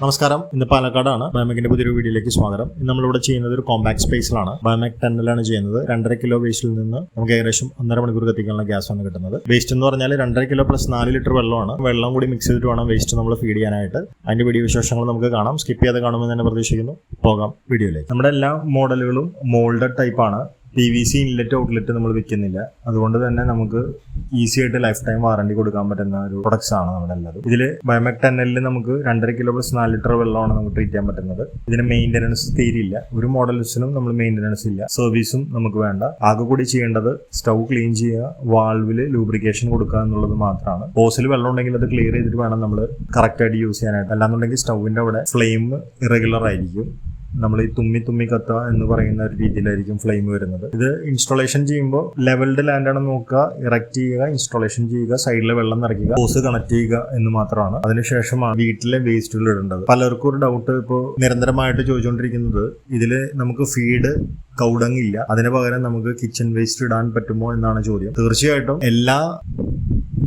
നമസ്കാരം. ഇന്ന് പാലക്കാടാണ്. ബയോമെക്കിന്റെ പുതിയൊരു വീഡിയോയിലേക്ക് സ്വാഗതം. ഇന്ന് നമ്മളിവിടെ ചെയ്യുന്നത് ഒരു കോമ്പാക്ട് സ്പേസിലാണ് ബയോമെക് ടന്നലാണ് ചെയ്യുന്നത്. രണ്ടര കിലോ വേസ്റ്റിൽ നിന്ന് നമുക്ക് ഏകദേശം ഒന്നര മണിക്കൂർ കത്തിക്കാനുള്ള ഗ്യാസാണ് കിട്ടുന്നത്. വേസ്റ്റ് എന്ന് പറഞ്ഞാൽ രണ്ടര കിലോ പ്ലസ് നാല് ലിറ്റർ വെള്ളമാണ്. വെള്ളം കൂടി മിക്സ് ചെയ്തിട്ട് വേണം വേസ്റ്റ് നമ്മൾ ഫീഡ് ചെയ്യാനായിട്ട്. അതിന്റെ വീഡിയോ വിശേഷങ്ങൾ നമുക്ക് കാണാം. സ്കിപ്പ് ചെയ്യാതെ കാണുമെന്ന് തന്നെ പ്രതീക്ഷിക്കുന്നു. പോകാം വീഡിയോയിലേക്ക്. നമ്മുടെ എല്ലാ മോഡലുകളും മോൾഡഡ് ടൈപ്പാണ് P V C inlet outlet നമ്മൾ വിൽക്കുന്നില്ല അതുകൊണ്ട് തന്നെ നമുക്ക് ഈസി ആയിട്ട് ലൈഫ് ടൈം വാറണ്ടി കൊടുക്കാൻ പറ്റുന്ന ഒരു പ്രൊഡക്ട്സ് ആണ് നമ്മുടെ എല്ലാവരും ഇതിൽ ബയോമെക് ടെന്നലിൽ നമുക്ക് രണ്ടര കിലോ പ്ലസ് നാല് ലിറ്റർ വെള്ളമാണ് നമുക്ക് ട്രീറ്റ് ചെയ്യാൻ പറ്റുന്നത്. ഇതിന് മെയിന്റനൻസ് തീരില്ല ഒരു മോഡൽസിനും നമ്മൾ മെയിന്റനൻസ് ഇല്ല. സർവീസും നമുക്ക് വേണ്ട. ആകെ കൂടി ചെയ്യേണ്ടത് സ്റ്റൗ ക്ലീൻ ചെയ്യുക വാൾവിൽ ലൂബ്രിക്കേഷൻ കൊടുക്കുക എന്നുള്ളത് മാത്രമാണ് ഹോസിൽ വെള്ളം ഉണ്ടെങ്കിൽ അത് ക്ലിയർ ചെയ്തിട്ട് വേണം നമ്മൾ കറക്റ്റായിട്ട് യൂസ് ചെയ്യാനായിട്ട്. അല്ലാന്നുണ്ടെങ്കിൽ സ്റ്റൗവിന്റെ അവിടെ ഫ്ലെയിം ഇറഗുലർ ആയിരിക്കും. നമ്മൾ ഈ തുമ്മി തുമ്മി കത്ത എന്ന് പറയുന്ന ഒരു രീതിയിലായിരിക്കും ഫ്ലെയിം വരുന്നത്. ഇത് ഇൻസ്റ്റാളേഷൻ ചെയ്യുമ്പോൾ ലെവൽഡ് ലാൻഡ് ആണ് നോക്കുക ഇറക്റ്റ് ചെയ്യുക ഇൻസ്റ്റാളേഷൻ ചെയ്യുക സൈഡിലെ വെള്ളം നിറയ്ക്കുക ഹോസ് കണക്ട് ചെയ്യുക എന്ന് മാത്രമാണ്. അതിനുശേഷമാണ് വീട്ടിലെ വേസ്റ്റുകൾ ഇടേണ്ടത്. പലർക്കും ഒരു ഡൗട്ട് ഇപ്പോൾ നിരന്തരമായിട്ട് ചോദിച്ചുകൊണ്ടിരിക്കുന്നത് ഇതിൽ നമുക്ക് ഫീഡ് കൗടങ്ങില്ല അതിന് പകരം നമുക്ക് കിച്ചൺ വേസ്റ്റ് ഇടാൻ പറ്റുമോ എന്നാണ് ചോദ്യം. തീർച്ചയായിട്ടും എല്ലാ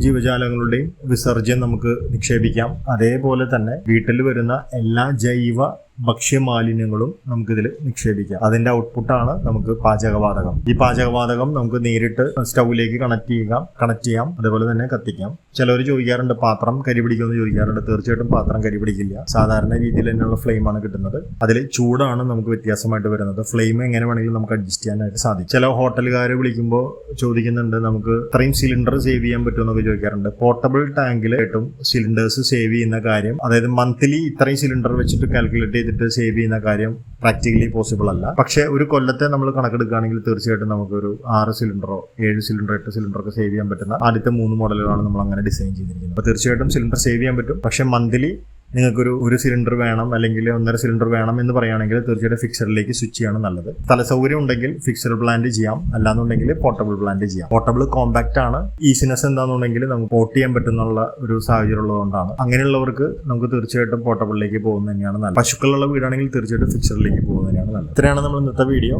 ജീവജാലങ്ങളുടെയും വിസർജ്യം നമുക്ക് നിക്ഷേപിക്കാം. അതേപോലെ തന്നെ വീട്ടിൽ വരുന്ന എല്ലാ ജൈവ ഭക്ഷ്യമാലിന്യങ്ങളും നമുക്കിതിൽ നിക്ഷേപിക്കാം. അതിന്റെ ഔട്ട്പുട്ടാണ് നമുക്ക് പാചകവാതകം. ഈ പാചകവാതകം നമുക്ക് നേരിട്ട് സ്റ്റൗവിലേക്ക് കണക്ട് ചെയ്യാം കണക്ട് ചെയ്യാം അതുപോലെ തന്നെ കത്തിക്കാം. ചിലവർ ചോദിക്കാറുണ്ട് പാത്രം കരി പിടിക്കുമെന്ന് ചോദിക്കാറുണ്ട്. തീർച്ചയായിട്ടും പാത്രം കരി പിടിക്കില്ല. സാധാരണ രീതിയിൽ തന്നെയുള്ള ഫ്ലെയിം ആണ് കിട്ടുന്നത്. അതിൽ ചൂടാണ് നമുക്ക് വ്യത്യാസമായിട്ട് വരുന്നത്. ഫ്ലെയിം എങ്ങനെ വേണമെങ്കിലും നമുക്ക് അഡ്ജസ്റ്റ് ചെയ്യാനായിട്ട് സാധിക്കും. ചില ഹോട്ടലുകാർ വിളിക്കുമ്പോൾ ചോദിക്കുന്നുണ്ട് നമുക്ക് ഇത്രയും സിലിണ്ടർ സേവ് ചെയ്യാൻ പറ്റുമെന്നൊക്കെ ചോദിക്കാറുണ്ട്. പോർട്ടബിൾ ടാങ്കിൽ ആയിട്ടും സിലിണ്ടേഴ്സ് സേവ് ചെയ്യുന്ന കാര്യം അതായത് മന്ത്ലി ഇത്രയും സിലിണ്ടർ വെച്ചിട്ട് കാൽക്കുലേറ്റ് ചെയ്തിട്ട് സേവ് ചെയ്യുന്ന കാര്യം പ്രാക്ടിക്കലി പോസിബിൾ അല്ല. പക്ഷേ ഒരു കൊല്ലത്തെ നമ്മൾ കണക്കെടുക്കുകയാണെങ്കിൽ തീർച്ചയായിട്ടും നമുക്കൊരു ആറ് സിലിണ്ടറോ ഏഴ് സിലിണ്ടർ എട്ട് സിലിണ്ടർ ഒക്കെ സേവ് ചെയ്യാൻ പറ്റുന്ന ആദ്യത്തെ മൂന്ന് മോഡലുകളാണ് നമ്മൾ അങ്ങനെ ഡിസൈൻ ചെയ്തിരിക്കുന്നത്. അപ്പോൾ തീർച്ചയായിട്ടും സിലിണ്ടർ സേവ് ചെയ്യാൻ പറ്റും. പക്ഷേ മന്ത്ലി നിങ്ങൾക്കൊരു ഒരു സിലിണ്ടർ വേണം അല്ലെങ്കിൽ ഒന്നര സിലിണ്ടർ വേണം എന്ന് പറയുകയാണെങ്കിൽ തീർച്ചയായിട്ടും ഫിക്സറിലേക്ക് സ്വിച്ച് ചെയ്യാണ് നല്ലത്. തല സൗകര്യം ഉണ്ടെങ്കിൽ ഫിക്സർ പ്ലാന്റ് ചെയ്യാം. അല്ലാന്നുണ്ടെങ്കിൽ പോർട്ടബിൾ പ്ലാന്റ് ചെയ്യാം. പോർട്ടബിൾ കോമ്പാക്റ്റ് ആണ്. ഈസിനെസ് എന്താണെന്നുണ്ടെങ്കിൽ നമുക്ക് പോർട്ട് ചെയ്യാൻ പറ്റുന്നുള്ള ഒരു സാഹചര്യം ഉള്ളതുകൊണ്ടാണ്. അങ്ങനെയുള്ളവർക്ക് നമുക്ക് തീർച്ചയായിട്ടും പോർട്ടബിളിലേക്ക് പോകുന്നത് തന്നെയാണ് നല്ലത്. പശുക്കളുള്ള വീടാണെങ്കിൽ തീർച്ചയായിട്ടും ഫിക്സറിലേക്ക് പോകുന്നത് തന്നെയാണ് നല്ലത്. ഇത്രയാണ് നമ്മൾ ഇന്നത്തെ വീഡിയോ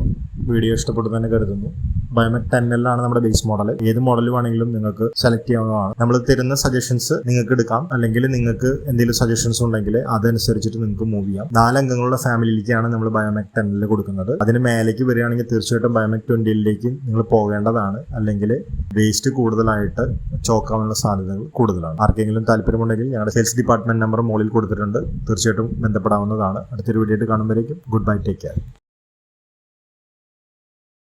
വീഡിയോ ഇഷ്ടപ്പെട്ടു തന്നെ കരുതുന്നു. ബയോമെക് ടെന്നിലാണ് നമ്മുടെ ബേസ് മോഡൽ. ഏത് മോഡൽ വേണമെങ്കിലും നിങ്ങൾക്ക് സെലക്ട് ചെയ്യാവുന്നതാണ്. നമ്മൾ തരുന്ന സജഷൻസ് നിങ്ങൾക്ക് എടുക്കാം. അല്ലെങ്കിൽ നിങ്ങൾക്ക് എന്തെങ്കിലും സജഷൻസ് ഉണ്ടെങ്കിൽ അതനുസരിച്ചിട്ട് നിങ്ങൾക്ക് മൂവ് ചെയ്യാം. നാലംഗങ്ങളുടെ ഫാമിലിയിലേക്കാണ് നമ്മൾ ബയോമെക് ടെന്നിൽ കൊടുക്കുന്നത്. അതിന് മേലേക്ക് വരികയാണെങ്കിൽ തീർച്ചയായിട്ടും ബയോമെക് ട്വന്റിയിലേക്ക് നിങ്ങൾ പോകേണ്ടതാണ്. അല്ലെങ്കിൽ വേസ്റ്റ് കൂടുതലായിട്ട് ചോക്കാനുള്ള സാധ്യതകൾ കൂടുതലാണ്. ആർക്കെങ്കിലും താല്പര്യമുണ്ടെങ്കിൽ ഞങ്ങളുടെ സെയിൽസ് ഡിപ്പാർട്ട്മെന്റ് നമ്പർ മുകളിൽ കൊടുത്തിട്ടുണ്ട്. തീർച്ചയായിട്ടും ബന്ധപ്പെടാവുന്നതാണ്. അടുത്തൊരു വീഡിയോ ആയിട്ട് കാണുമ്പോഴേക്കും. Good bye take care